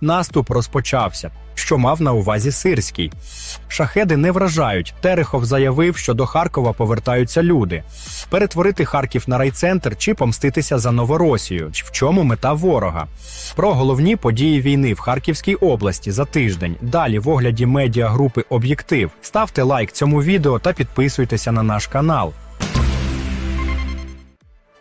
Наступ розпочався, що мав на увазі Сирський. Шахеди не вражають. Терехов заявив, що до Харкова повертаються люди. Перетворити Харків на райцентр чи помститися за Новоросію. В чому мета ворога? Про головні події війни в Харківській області за тиждень. Далі в огляді медіагрупи Об'єктив. Ставте лайк цьому відео та підписуйтеся на наш канал.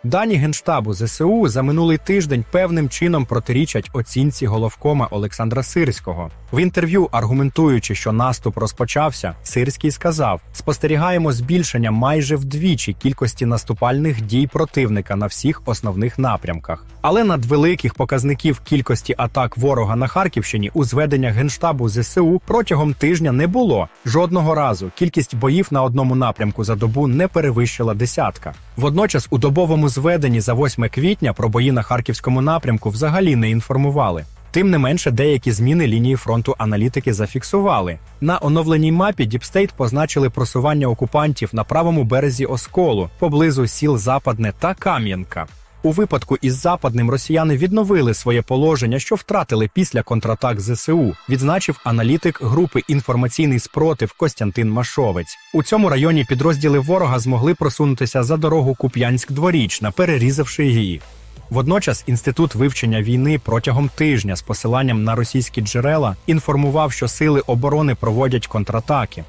Дані Генштабу ЗСУ за минулий тиждень певним чином протирічать оцінці головкома Олександра Сирського. В інтерв'ю, аргументуючи, що наступ розпочався, Сирський сказав: спостерігаємо збільшення майже вдвічі кількості наступальних дій противника на всіх основних напрямках. Але надвеликих показників кількості атак ворога на Харківщині у зведеннях Генштабу ЗСУ протягом тижня не було. Жодного разу кількість боїв на одному напрямку за добу не перевищила десятка. Водночас у добовому зведенні за 8 квітня про бої на харківському напрямку взагалі не інформували. Тим не менше, деякі зміни лінії фронту аналітики зафіксували. На оновленій мапі Діпстейт позначили просування окупантів на правому березі Осколу поблизу сіл Западне та Кам'янка. У випадку із западним росіяни відновили своє положення, що втратили після контратак ЗСУ, відзначив аналітик групи інформаційний спротив Костянтин Машовець. У цьому районі підрозділи ворога змогли просунутися за дорогу Куп'янськ-Дворічна, перерізавши її. Водночас інститут вивчення війни протягом тижня з посиланням на російські джерела інформував, що сили оборони проводять контратаки.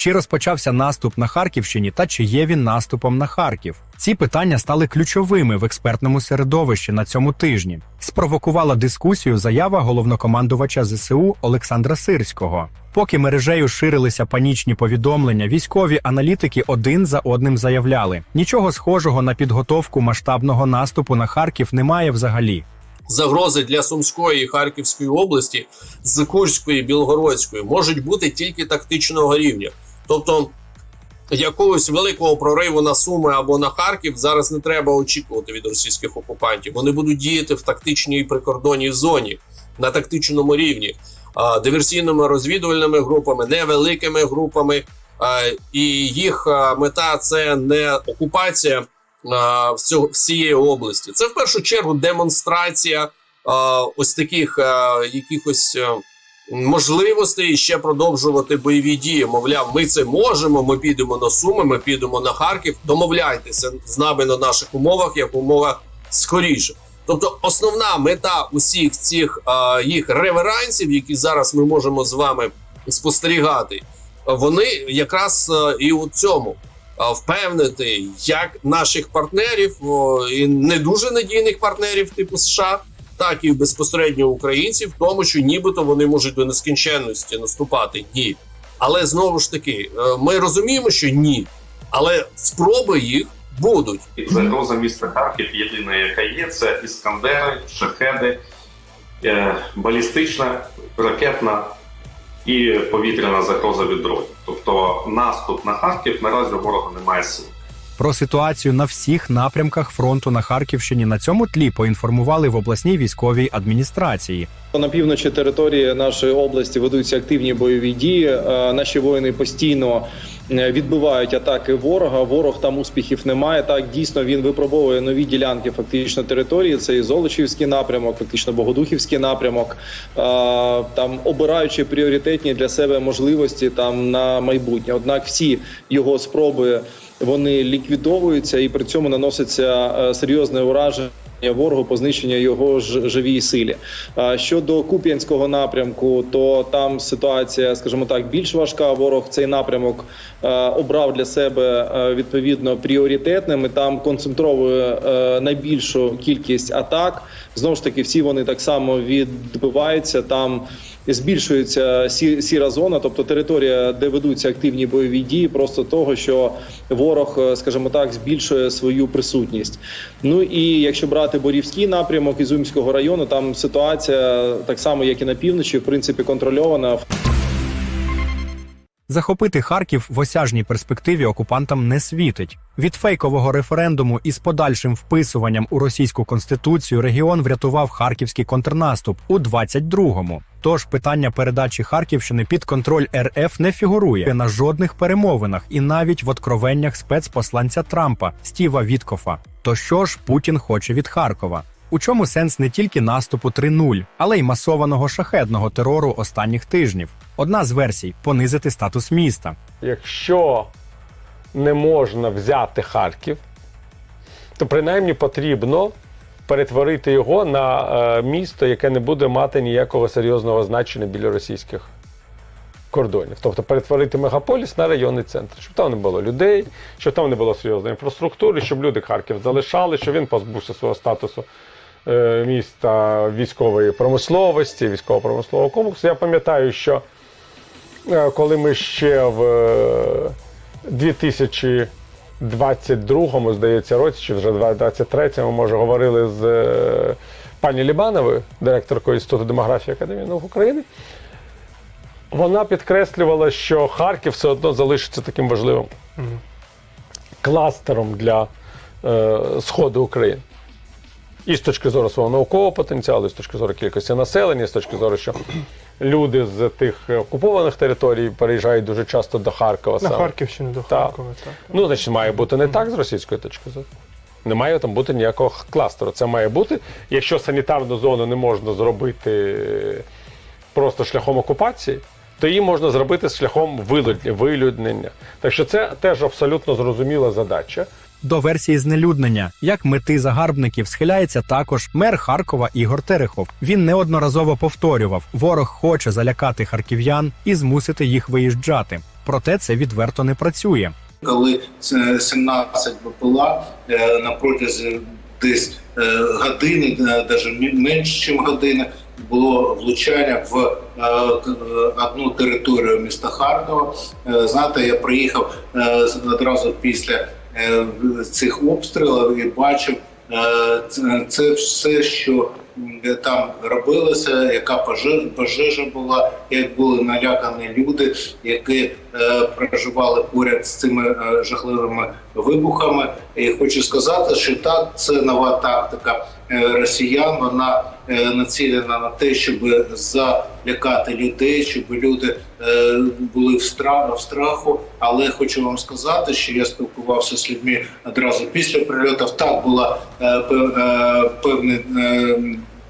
Чи розпочався наступ на Харківщині та чи є він наступом на Харків? Ці питання стали ключовими в експертному середовищі на цьому тижні. Спровокувала дискусію заява головнокомандувача ЗСУ Олександра Сирського. Поки мережею ширилися панічні повідомлення, військові аналітики один за одним заявляли: нічого схожого на підготовку масштабного наступу на Харків немає взагалі. загрози для Сумської і Харківської області з Курської, Білгородської можуть бути тільки тактичного рівня. Тобто якогось великого прориву на Суми або на Харків зараз не треба очікувати від російських окупантів. Вони будуть діяти в тактичній прикордонній зоні на тактичному рівні, диверсійними розвідувальними групами, невеликими групами. І їх мета це не окупація всієї області. Це в першу чергу демонстрація ось таких якихось а, можливостей ще продовжувати бойові дії. Мовляв, ми це можемо. Ми підемо на Суми, ми підемо на Харків. Домовляйтеся з нами на наших умовах, як умова скоріше. Тобто, основна мета усіх цих а, їх реверансів, які зараз ми можемо з вами спостерігати, вони якраз а, і у цьому впевнити як наших партнерів і не дуже надійних партнерів типу США, так і безпосередньо українців, в тому, що нібито вони можуть до нескінченності наступати. Ні, але знову ж таки, е, ми розуміємо, що ні, але спроби їх будуть. Загроза міста Харків єдина, яка є, це іскандери, шахеди, е, балістична, ракетна і повітряна загроза від дронів. Тобто наступ на Харків наразі ворога немає сил. Про ситуацію на всіх напрямках фронту на Харківщині на цьому тлі поінформували в обласній військовій адміністрації. На півночі території нашої області ведуться активні бойові дії. Е, Наші воїни постійно відбивають атаки ворога. Ворог там успіхів немає. Так дійсно він випробовує нові ділянки фактично території. Це і Золочівський напрямок, фактично Богодухівський напрямок, е, там обираючи пріоритетні для себе можливості там на майбутнє. Однак всі його спроби вони ліквідовуються і при цьому наноситься е, серйозне ураження. Ворогу по знищенню його ж живій силі. Щодо Куп'янського напрямку, то там ситуація, скажімо так, більш важка. Ворог цей напрямок е, обрав для себе е, відповідно пріоритетним. і Там концентровує е, найбільшу кількість атак. Знову ж таки, всі вони так само відбиваються там. Збільшується сі- сіра зона, тобто територія, де ведуться активні бойові дії, просто того, що ворог, е, скажімо так, збільшує свою присутність. Ну і якщо брати Борівський напрямок Ізумського району, там ситуація так само, як і на півночі, в принципі, контрольована. Захопити Харків в осяжній перспективі окупантам не світить. Від фейкового референдуму із подальшим вписуванням у російську конституцію регіон врятував харківський контрнаступ у 22-му. Тож питання передачі Харківщини під контроль РФ не фігурує на жодних перемовинах і навіть в откровеннях спецпосланця Трампа Стіва Віткофа. То що ж Путін хоче від Харкова? У чому сенс не тільки наступу 3.0, але й масованого шахедного терору останніх тижнів? Одна з версій понизити статус міста. Якщо не можна взяти Харків, то принаймні потрібно перетворити його на е, місто, яке не буде мати ніякого серйозного значення біля російських кордонів. Тобто перетворити мегаполіс на районний центр, щоб там не було людей, щоб там не було серйозної інфраструктури, щоб люди Харків залишали, щоб він позбувся свого статусу міста військової промисловості, військово-промислового комплексу. Я пам'ятаю, що Е, коли ми ще в е, 2022, здається, році, чи вже 2023, може, говорили з е, пані Лібановою, директоркою Інституту демографії Академії наук України. Вона підкреслювала, що Харків все одно залишиться таким важливим кластером для е, Сходу України. І з точки зору свого наукового потенціалу, і з точки зору кількості населення, і з точки зору, що люди з тих окупованих територій переїжджають дуже часто до Харкова. На саме. Харківщину до. Харкова. Так. Ну, значить, має бути не так з російської точки зору. Не має там бути ніякого кластеру. Це має бути, якщо санітарну зону не можна зробити просто шляхом окупації, то її можна зробити шляхом вилюд- вилюднення. Так що це теж абсолютно зрозуміла задача. До версії знелюднення як мети загарбників схиляється також мер Харкова Ігор Терехов. Він неодноразово повторював: ворог хоче залякати харків'ян і змусити їх виїжджати. Проте це відверто не працює. коли 17 БПЛА е, на протязі десь е, години, навіть менш ніж години, було влучання в е, е, одну територію міста Харкова. Е, Знаєте, я приїхав е, одразу після е, цих обстрілів і бачив е, це- все, що там робилося, яка пожежа, була, як були налякані люди, які е, проживали поряд з цими е, жахливими вибухами. І хочу сказати, що так, це нова тактика е, росіян. Вона е, націлена на те, щоб залякати людей, щоб люди е, були в страху, в страху. Але хочу вам сказати, що я спілкувався з людьми одразу після прильотів. Так було е, е, певне. е,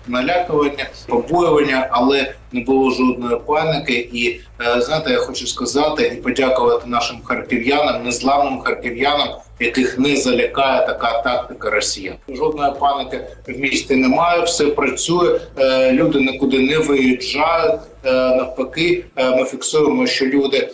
Налякування, побоювання, але не було жодної паніки. І е, знаєте, я хочу сказати і подякувати нашим харків'янам, незламним харків'янам, яких не залякає така тактика росіян. Жодної паніки в місті немає, все працює. Е, люди нікуди не виїжджають. Е, навпаки, ми фіксуємо, що люди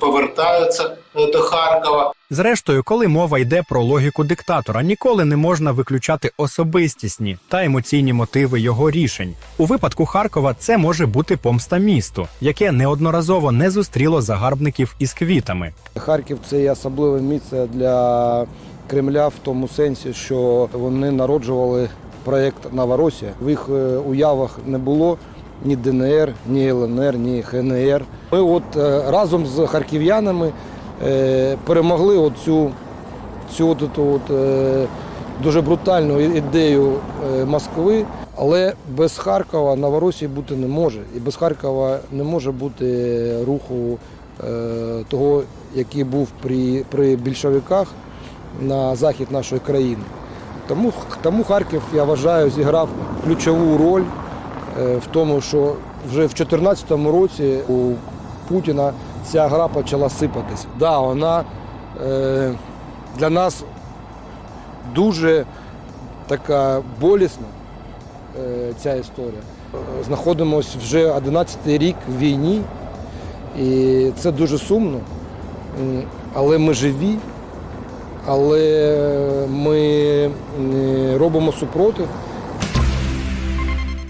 повертаються до Харкова. Зрештою, коли мова йде про логіку диктатора, ніколи не можна виключати особистісні та емоційні мотиви його рішень. У випадку Харкова це може бути помста місту, яке неодноразово не зустріло загарбників із квітами. Харків це є особливе місце для Кремля в тому сенсі, що вони народжували проєкт Новоросія. В їх е, уявах не було ні ДНР, ні ЛНР, ні ХНР. Ми от е, разом з харків'янами перемогли оцю цю от, от, е, дуже брутальну ідею е, Москви, але без Харкова Новоросії бути не може. І без Харкова не може бути руху е, того, який був при, при більшовиках на захід нашої країни. Тому, тому Харків, я вважаю, зіграв ключову роль е, в тому, що вже в 2014 році у Путіна ця гра почала сипатись. Да, вона е, для нас дуже така болісна, е, ця історія. Знаходимося вже 11 рік в війні, і це дуже сумно. Але ми живі, але ми робимо супротив.